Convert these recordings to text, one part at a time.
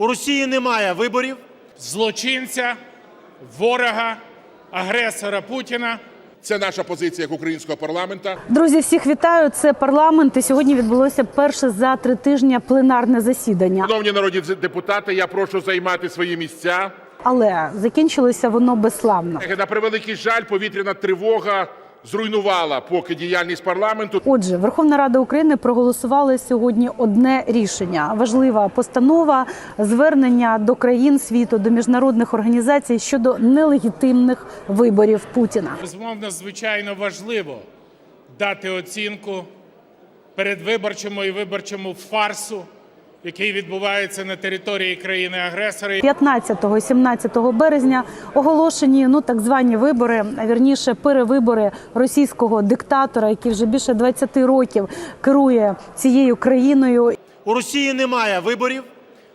У Росії немає виборів. злочинця, ворога, агресора Путіна. Це наша позиція як українського парламента. Друзі, всіх вітаю. Це парламент. І сьогодні відбулося перше за три тижні пленарне засідання. Шановні народні депутати, я прошу займати свої місця. Але закінчилося воно безславно. На превеликий жаль, повітряна тривога зруйнувала поки діяльність парламенту. Отже, Верховна Рада України проголосувала сьогодні одне рішення. Важлива постанова звернення до країн світу, до міжнародних організацій щодо нелегітимних виборів Путіна. Безумовно, звичайно важливо дати оцінку передвиборчому і виборчому фарсу, який відбувається на території країни-агресора. 15-17 березня оголошені ну так звані вибори, а вірніше перевибори російського диктатора, який вже більше 20 років керує цією країною. У Росії немає виборів.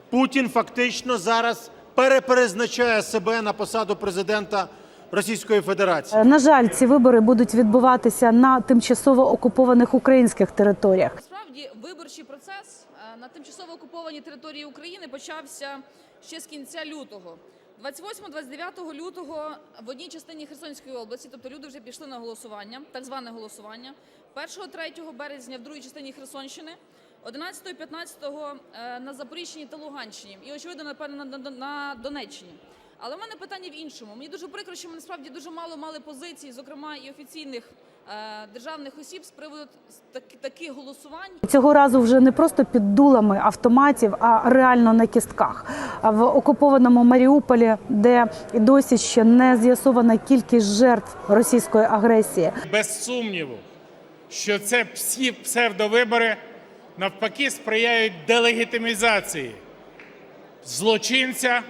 Путін фактично зараз переперезначає себе на посаду президента Російської Федерації. На жаль, ці вибори будуть відбуватися на тимчасово окупованих українських територіях. Справді виборчий процес на тимчасово окупованій території України почався ще з кінця лютого. 28-29 лютого в одній частині Херсонської області, тобто люди вже пішли на голосування, так зване голосування. 1-3 березня в другій частині Херсонщини, 11-15 е, на Запоріжчині та Луганщині і, очевидно, напевно, на, Донеччині. Але в мене питання в іншому. Мені дуже прикро, що ми насправді дуже мало мали позицій, зокрема і офіційних державних осіб з приводу так, таких голосувань. Цього разу вже не просто під дулами автоматів, а реально на кістках. А В окупованому Маріуполі, де і досі ще не з'ясована кількість жертв російської агресії. Без сумніву, що це всі псевдовибори навпаки сприяють делегітимізації злочинця,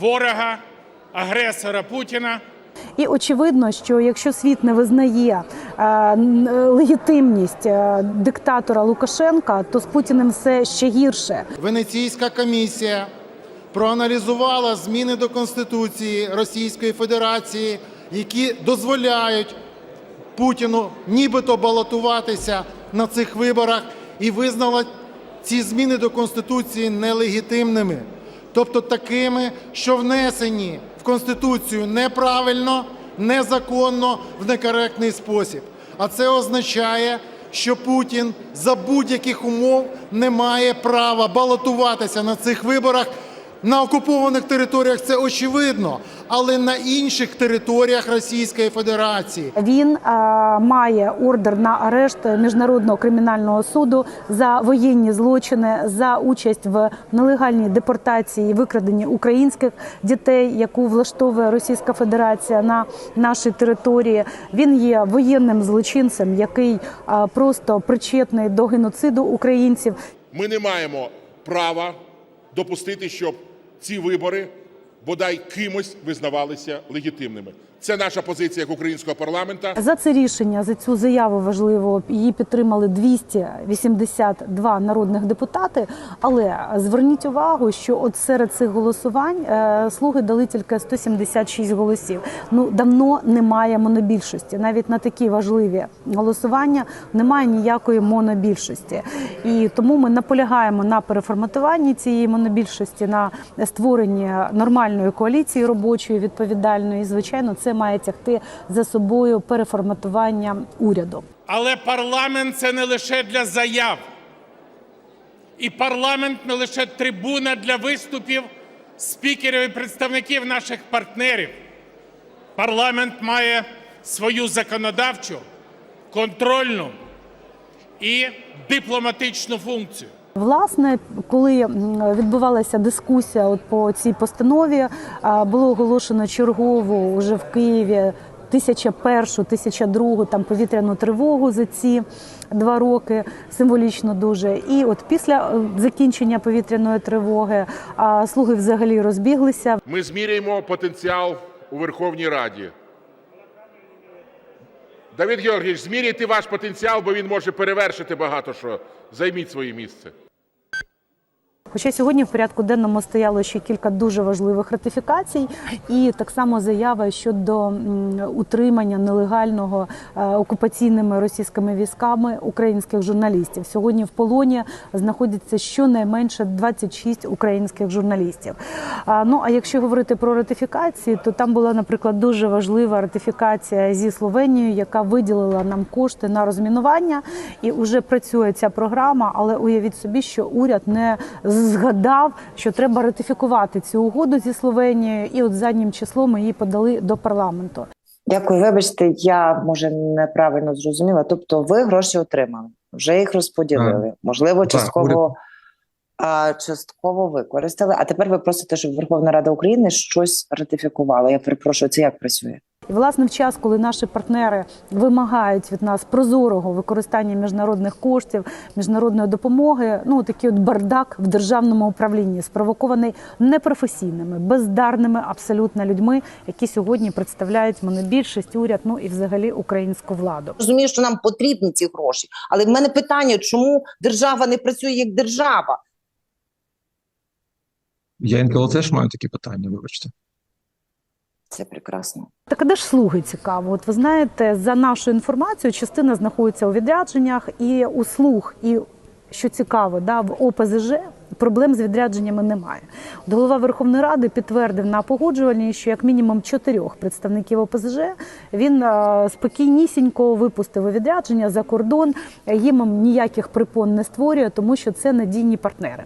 ворога, агресора Путіна. І очевидно, що якщо світ не визнає е, е, легітимність е, диктатора Лукашенка, то з Путіним все ще гірше. Венеційська комісія проаналізувала зміни до Конституції Російської Федерації, які дозволяють Путіну нібито балотуватися на цих виборах, і визнала ці зміни до Конституції нелегітимними, тобто такими, що внесені в Конституцію неправильно, незаконно, в некоректний спосіб. А це означає, що Путін за будь-яких умов не має права балотуватися на цих виборах. На окупованих територіях це очевидно, але на інших територіях Російської Федерації. Він е, має ордер на арешт міжнародного кримінального суду за воєнні злочини, за участь в нелегальній депортації викраденні українських дітей, яку влаштовує Російська Федерація на нашій території. Він є воєнним злочинцем, який е, просто причетний до геноциду українців. Ми не маємо права допустити, щоб ці вибори бодай кимось визнавалися легітимними. Це наша позиція як українського парламента. За це рішення, за цю заяву важливо, її підтримали 282 народних депутати. Але зверніть увагу, що от серед цих голосувань е, слуги дали тільки 176 голосів. Ну давно немає монобільшості. Навіть на такі важливі голосування немає ніякої монобільшості. І тому ми наполягаємо на переформатуванні цієї монобільшості, на створенні нормальної коаліції робочої, відповідальної. І, звичайно, це має тягти за собою переформатування уряду. Але парламент це не лише для заяв. І парламент не лише трибуна для виступів спікерів і представників наших партнерів. Парламент має свою законодавчу, контрольну і дипломатичну функцію. Власне, коли відбувалася дискусія от по цій постанові, було оголошено чергову вже в Києві. 1001, 1002 там повітряну тривогу за ці два роки символічно дуже. І от після е, закінчення повітряної тривоги слуги взагалі розбіглися. Ми зміряємо потенціал у Верховній Раді. Давид Георгійович, зміряйте ваш потенціал, бо він може перевершити багато що. Займіть своє місце. Хоча сьогодні в порядку денному стояло ще кілька дуже важливих ратифікацій, і так само заява щодо утримання нелегального е, окупаційними російськими військами українських журналістів. Сьогодні в полоні знаходиться щонайменше 26 українських журналістів. Ну а якщо говорити про ратифікації, то там була, наприклад, дуже важлива ратифікація зі Словенією, яка виділила нам кошти на розмінування, і вже працює ця програма. Але уявіть собі, що уряд не згадав, що треба ратифікувати цю угоду зі Словенією, і от заднім числом ми її подали до парламенту. Дякую, вибачте, я може неправильно зрозуміла. Тобто, ви гроші отримали, вже їх розподілили. Можливо, Так, частково, а, частково використали. А тепер ви просите, щоб Верховна Рада України щось ратифікувала. Я перепрошую, це як працює? І власне в час, коли наші партнери вимагають від нас прозорого використання міжнародних коштів, міжнародної допомоги, ну такий от бардак в державному управлінні спровокований непрофесійними, бездарними абсолютно людьми, які сьогодні представляють монобільшість, уряд, ну і взагалі українську владу. Розумію, що нам потрібні ці гроші, але в мене питання, чому держава не працює як держава? Я інколи теж маю такі питання, вибачте. Це прекрасно. Так а де ж слуги цікаво? От ви знаєте, за нашу інформацію, частина знаходиться у відрядженнях, і у слуг, і що цікаво, да, в ОПЗЖ проблем з відрядженнями немає. От голова Верховної Ради підтвердив на погоджувальній, що як мінімум чотирьох представників ОПЗЖ він е, спокійнісінько випустив у відрядження за кордон. Їм ніяких припон не створює, тому що це надійні партнери.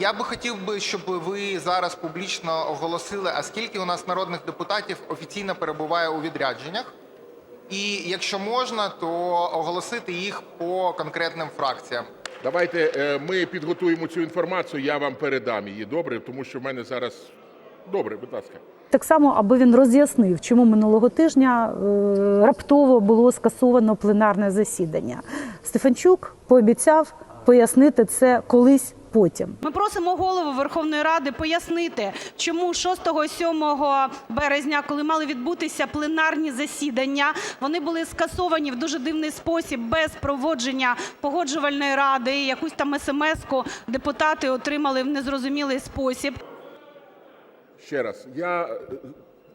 Я би хотів би, щоб ви зараз публічно оголосили, а скільки у нас народних депутатів офіційно перебуває у відрядженнях, і якщо можна, то оголосити їх по конкретним фракціям. Давайте е, ми підготуємо цю інформацію, я вам передам її. Добре, тому що в мене зараз добре, будь ласка. Так само, аби він роз'яснив, чому минулого тижня е, раптово було скасовано пленарне засідання. Стефанчук пообіцяв пояснити це колись потім. Ми просимо голову Верховної Ради пояснити, чому 6-7 березня, коли мали відбутися пленарні засідання, вони були скасовані в дуже дивний спосіб без проводження погоджувальної ради. Якусь там смс-ку депутати отримали в незрозумілий спосіб. Ще раз, я,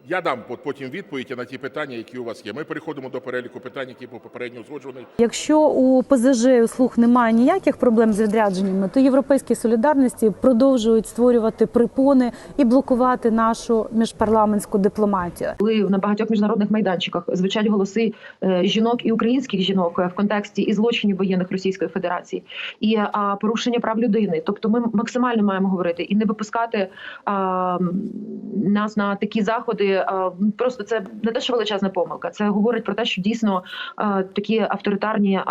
я дам по- потім відповідь на ті питання, які у вас є. Ми переходимо до переліку питань, які був попередньо узгоджений. Якщо у ПЗЖ і у слуг немає ніяких проблем з відрядженнями, то європейські солідарності продовжують створювати припони і блокувати нашу міжпарламентську дипломатію. коли на багатьох міжнародних майданчиках звучать голоси е, жінок і українських жінок е, в контексті і злочинів воєнних Російської Федерації, і а, порушення прав людини. Тобто, ми максимально маємо говорити і не випускати а, нас на такі заходи. А, просто це не те, що величезна помилка. Це говорить про те, що дійсно такі авторитарні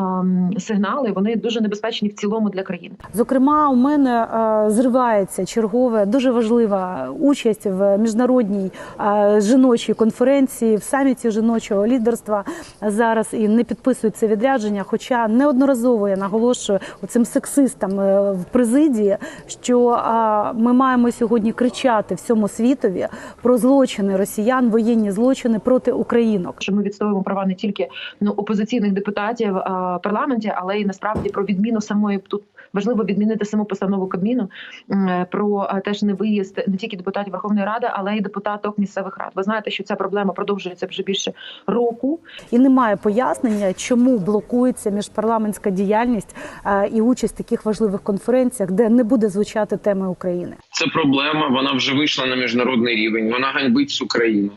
сигнали вони дуже небезпечні в цілому для країни. Зокрема, у мене е, зривається чергова дуже важлива участь в міжнародній е, жіночій конференції в саміті жіночого лідерства зараз і не підписують це відрядження. Хоча неодноразово я наголошую цим сексистам е, в президії, що е, ми маємо сьогодні кричати всьому світові про злочини росіян, воєнні злочини проти українок. що ми відстоюємо права не тільки ну опозиційних депутатів а, парламенті, але й насправді про відміну самої тут. Важливо відмінити саму постанову Кабміну про теж не виїзд не тільки депутатів Верховної Ради, але й депутаток місцевих рад. Ви знаєте, що ця проблема продовжується вже більше року. І немає пояснення, чому блокується міжпарламентська діяльність е, і участь в таких важливих конференціях, де не буде звучати теми України. Це проблема. Вона вже вийшла на міжнародний рівень. Вона ганьбить цю країну.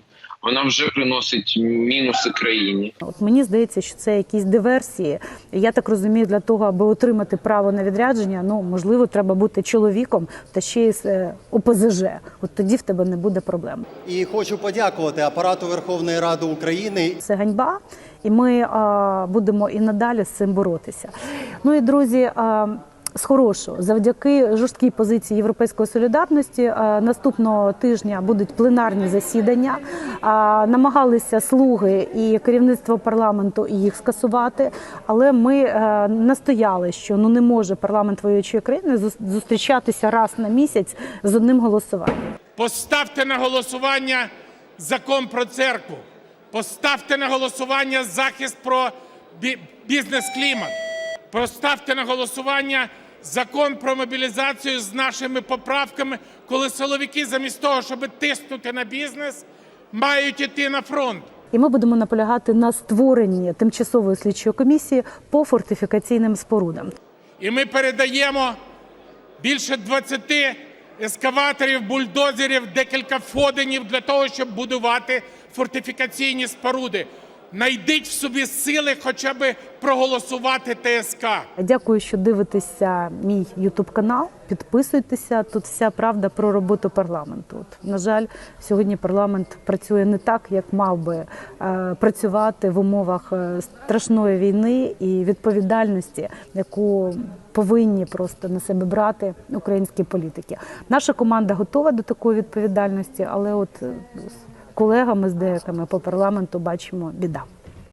Вона вже приносить мінуси країні. От мені здається, що це якісь диверсії. Я так розумію, для того, аби отримати право на відрядження, ну можливо, треба бути чоловіком та ще й з е, ОПЗЖ. От тоді в тебе не буде проблем. І хочу подякувати апарату Верховної Ради України Це ганьба, і ми а, будемо і надалі з цим боротися. Ну і друзі. А, з хорошого, завдяки жорсткій позиції Європейської солідарності, наступного тижня будуть пленарні засідання. Намагалися слуги і керівництво парламенту їх скасувати, але ми е, настояли, що ну не може парламент воюючої країни зус- зустрічатися раз на місяць з одним голосуванням. Поставте на голосування закон про церкву. Поставте на голосування захист про бі- бізнес-клімат. Поставте на голосування закон про мобілізацію з нашими поправками, коли силовики замість того, щоб тиснути на бізнес, мають іти на фронт. І ми будемо наполягати на створенні тимчасової слідчої комісії по фортифікаційним спорудам. І ми передаємо більше 20 ескаваторів, бульдозерів, декілька фоденів для того, щоб будувати фортифікаційні споруди. Найдіть в собі сили хоча б проголосувати ТСК. Дякую, що дивитеся мій Ютуб канал. Підписуйтеся. Тут вся правда про роботу парламенту. От, на жаль, сьогодні парламент працює не так, як мав би е, працювати в умовах е, страшної війни і відповідальності, яку повинні просто на себе брати українські політики. Наша команда готова до такої відповідальності, але от е, колегами з деякими по парламенту бачимо біда.